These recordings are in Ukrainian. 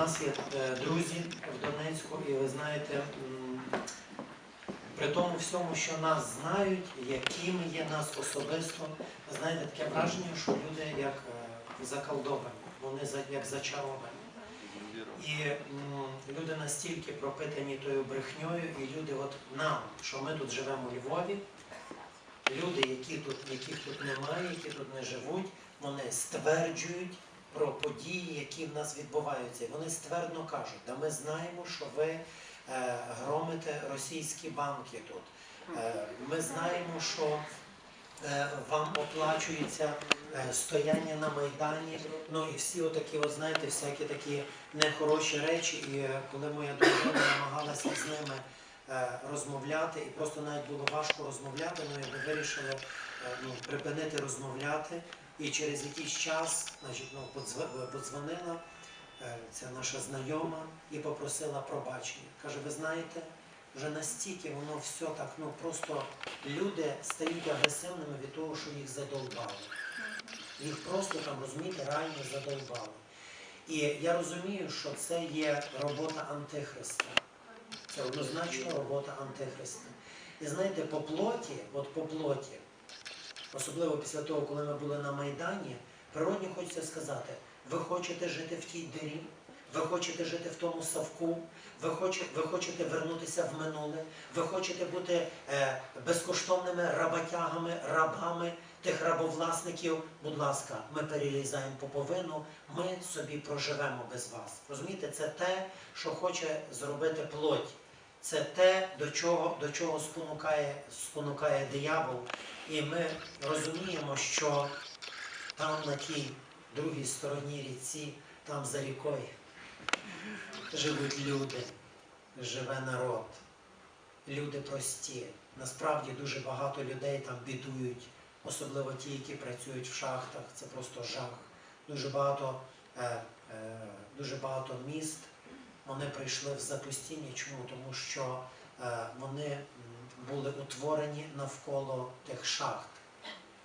нас є е, друзі в Донецьку, і ви знаєте, при тому всьому, що нас знають, якими є нас особисто, ви знаєте, таке враження, що люди як е, заколдовані, вони як зачаровані. І люди настільки пропитані тою брехньою, і люди, от нам, що ми тут живемо у Львові, люди, які тут, яких тут немає, які тут не живуть, вони стверджують про події, які в нас відбуваються. Вони ствердно кажуть, да ми знаємо, що ви е, громите російські банки тут. Е, ми знаємо, що е, вам оплачується стояння на Майдані, ну і всі отакі, от знаєте, всякі такі нехороші речі. І коли моя дружина намагалася з ними розмовляти, і просто навіть було важко розмовляти, ми вирішили ну, припинити розмовляти. І через якийсь час значить, ну, подзвонила е, ця наша знайома і попросила пробачення. Каже, ви знаєте, вже настільки воно все так, ну просто люди стають агресивними від того, що їх задовбали. Їх просто там, розумієте, реально задовбали. І я розумію, що це є робота антихриста. Це однозначно робота антихриста. І знаєте, по плоті, от по плоті, особливо після того, коли ми були на Майдані, природні хочеться сказати, ви хочете жити в тій дирі, ви хочете жити в тому савку, ви хочете, ви хочете вернутися в минуле, ви хочете бути е, безкоштовними работягами, рабами тих рабовласників. Будь ласка, ми перерізаємо поповину, ми собі проживемо без вас. Розумієте, це те, що хоче зробити плоть. Це те, до чого, до чого спонукає, спонукає диявол. І ми розуміємо, що там на тій другій стороні ріці, там за рікою, живуть люди, живе народ, люди прості. Насправді дуже багато людей там бідують, особливо ті, які працюють в шахтах. Це просто жах. Дуже багато, е, е, дуже багато міст вони прийшли в запустіння. Чому? Тому що е, вони були утворені навколо тих шахт.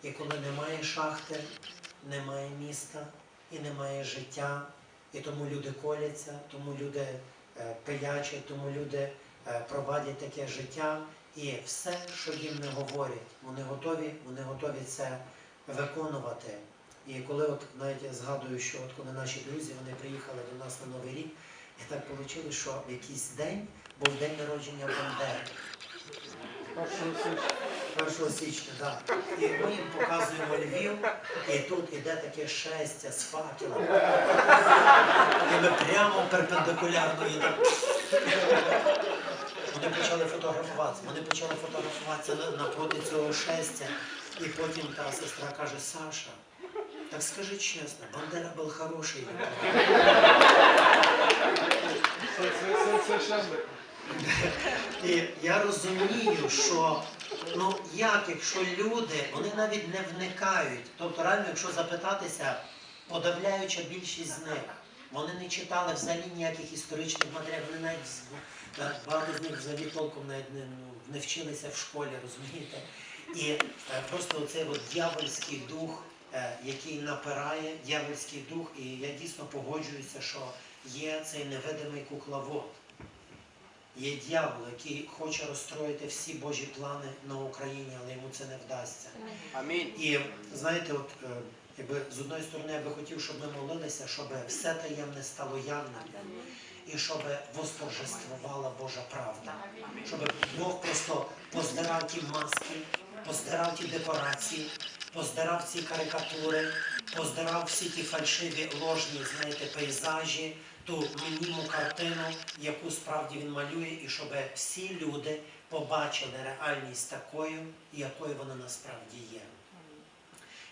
І коли немає шахти, немає міста і немає життя. І тому люди коляться, тому люди е, тому люди е, провадять таке життя. І все, що їм не говорять, вони готові, вони готові це виконувати. І коли от навіть я згадую, що от коли наші друзі вони приїхали до нас на Новий рік, і так вийшло, що в якийсь день був день народження Бандери. 1 січня, так. І ми їм показуємо Львів, і тут іде таке шестя з факелом. І ми прямо перпендикулярно їдемо. Вони почали фотографуватися, вони почали фотографуватися на- напроти цього шестя. І потім та сестра каже, Саша, так скажи чесно, Бандера був хороший. І я розумію, що ну як, якщо люди, вони навіть не вникають. Тобто, реально, якщо запитатися, подавляюча більшість з них, вони не читали взагалі ніяких історичних матеріалів, вони навіть багато з них взагалі толком навіть не, ну, не вчилися в школі, розумієте? І е, просто оцей от дьявольський дух, який напирає, дьявольський дух, і я дійсно погоджуюся, що є цей невидимий кукловод. Є дьявол, який хоче розстроїти всі Божі плани на Україні, але йому це не вдасться. Амінь. І знаєте, от е, якби з одної сторони я би хотів, щоб ми молилися, щоб все таємне стало явним, і щоб восторжествувала Божа правда. Щоб Бог просто поздирав ті маски, поздирав ті декорації, поздирав ці карикатури, поздирав всі ті фальшиві ложні, знаєте, пейзажі, ту мініму картину, яку справді він малює, і щоб всі люди побачили реальність такою, якою вона насправді є.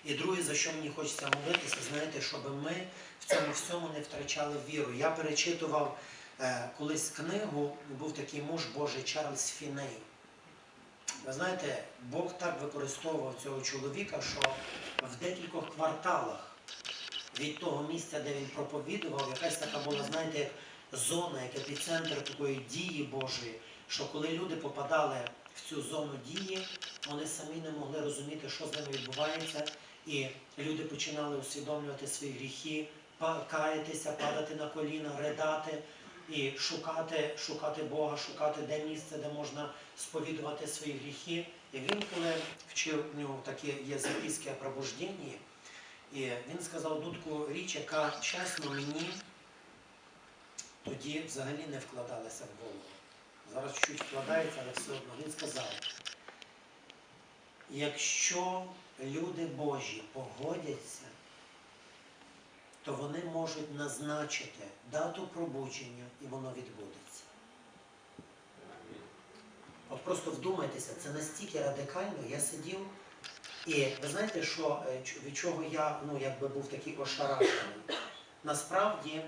І друге, за що мені хочеться молитися, знаєте, щоб ми в цьому всьому не втрачали віру. Я перечитував е, колись книгу, був такий муж Божий Чарльз Фіней. Ви знаєте, Бог так використовував цього чоловіка, що в декількох кварталах від того місця, де він проповідував, якась така була, знаєте, як зона, як епіцентр такої дії Божої, що коли люди попадали в цю зону дії, вони самі не могли розуміти, що з ними відбувається, і люди починали усвідомлювати свої гріхи, каятися, падати на коліна, ридати і шукати, шукати Бога, шукати де місце, де можна сповідувати свої гріхи. І він, коли вчив в нього такі є записки о пробужденні, і він сказав дудку річ, яка чесно мені тоді взагалі не вкладалася в голову. Зараз чуть вкладається, але все одно. Він сказав, якщо люди Божі погодяться, то вони можуть назначити дату пробудження і воно відбудеться. От просто вдумайтеся, це настільки радикально. Я сидів, і ви знаєте, що, е, від чого я ну, якби був такий ошарашений? Насправді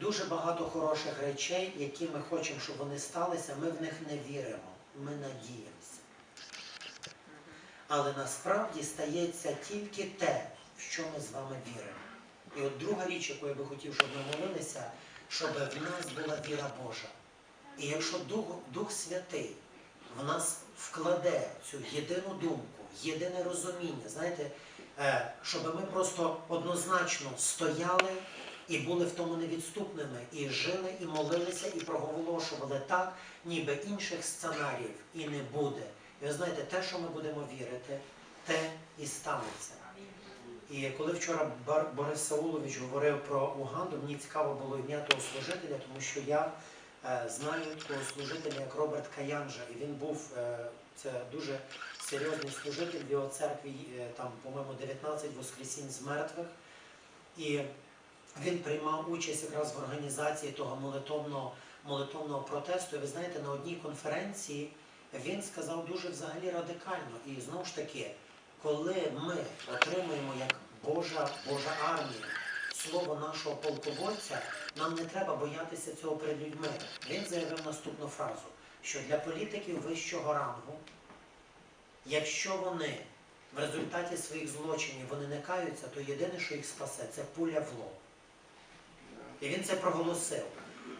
дуже багато хороших речей, які ми хочемо, щоб вони сталися, ми в них не віримо, ми надіємося. Але насправді стається тільки те, в що ми з вами віримо. І от друга річ, яку я би хотів, щоб ми молилися, щоб в нас була віра Божа. І якщо Дух, Дух Святий в нас вкладе цю єдину думку, єдине розуміння, знаєте, е, щоб ми просто однозначно стояли і були в тому невідступними, і жили, і молилися, і проголошували так, ніби інших сценаріїв і не буде. І ви знаєте, те, що ми будемо вірити, те і станеться. І коли вчора Борис Саулович говорив про Уганду, мені цікаво було ім'я того служителя, тому що я е, знаю того служителя як Роберт Каянжа, і він був е, це дуже серйозний служитель в його церкві, е, там, по-моєму, 19 воскресінь з мертвих. І він приймав участь якраз в організації того молитовного, молитовного протесту. І ви знаєте, на одній конференції він сказав дуже взагалі радикально. І знову ж таки, коли ми отримуємо як Божа, Божа армія слово нашого полководця, нам не треба боятися цього перед людьми. Він заявив наступну фразу, що для політиків вищого рангу, якщо вони в результаті своїх злочинів вони не каються, то єдине, що їх спасе, це пуля в лоб. І він це проголосив.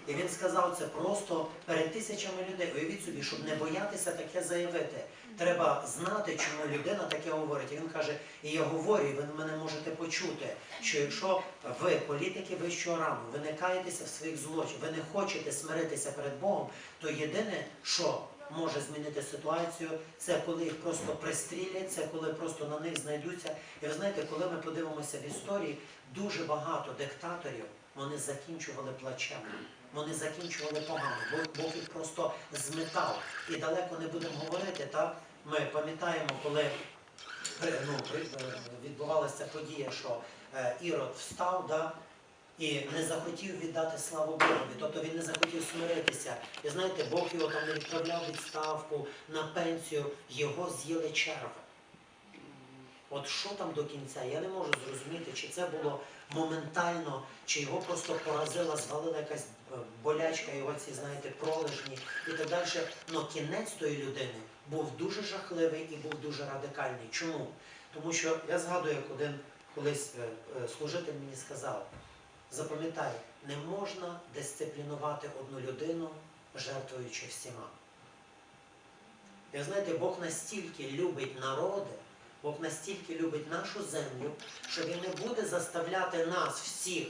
І він сказав це просто перед тисячами людей. Уявіть собі, щоб не боятися таке заявити. Треба знати, чому людина таке говорить. І він каже, і я говорю, і ви мене можете почути, що якщо ви, політики вищого рангу, ви не каєтеся в своїх злочинах, ви не хочете смиритися перед Богом, то єдине, що може змінити ситуацію, це коли їх просто пристрілять, це коли просто на них знайдуться. І ви знаєте, коли ми подивимося в історії, дуже багато диктаторів вони закінчували плачем. Вони закінчували погано, бо Бог їх просто зметав. І далеко не будемо говорити, так? Ми пам'ятаємо, коли ну, е, відбувалася подія, що е, Ірод встав, да? і не захотів віддати славу Богові, тобто він не захотів смиритися. І знаєте, Бог його там не відправляв відставку на пенсію, його з'їли черви. От що там до кінця, я не можу зрозуміти, чи це було моментально, чи його просто поразила, звалила якась е, болячка, його ці, знаєте, пролежні і так далі. Но кінець тої людини був дуже жахливий і був дуже радикальний. Чому? Тому що я згадую, як один колись е, е, служитель мені сказав, запам'ятай, не можна дисциплінувати одну людину, жертвуючи всіма. Ви знаєте, Бог настільки любить народи, Бог настільки любить нашу землю, що Він не буде заставляти нас всіх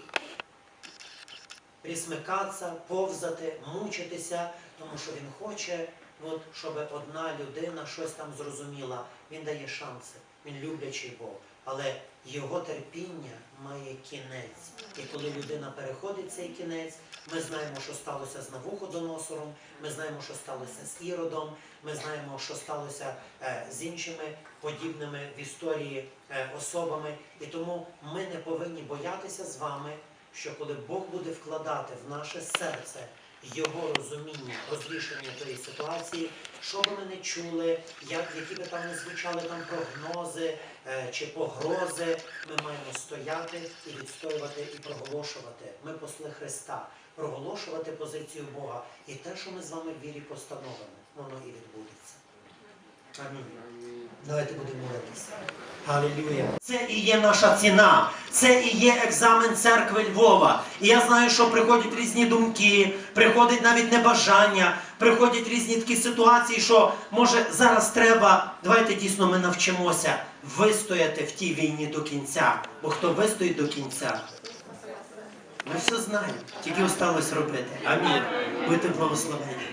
присмикатися, повзати, мучитися, тому що Він хоче, от, щоб одна людина щось там зрозуміла. Він дає шанси, він люблячий Бог. Але його терпіння має кінець. І коли людина переходить цей кінець, ми знаємо, що сталося з Навуходоносором, ми знаємо, що сталося з Іродом, ми знаємо, що сталося е, з іншими подібними в історії е, особами. І тому ми не повинні боятися з вами, що коли Бог буде вкладати в наше серце його розуміння, розрішення тої ситуації, що би ми не чули, як, які би там не звучали там прогнози чи погрози, ми маємо стояти і відстоювати і проголошувати. Ми посли Христа, проголошувати позицію Бога. І те, що ми з вами в вірі постановимо, воно і відбудеться. Амінь. Давайте будемо молитися. Алілюя. Це і є наша ціна. Це і є екзамен церкви Львова. І я знаю, що приходять різні думки, приходить навіть небажання, приходять різні такі ситуації, що може зараз треба. Давайте дійсно ми навчимося вистояти в тій війні до кінця. Бо хто вистоїть до кінця, Ми все знаємо, тільки осталось робити. Амінь. Будьте благословені.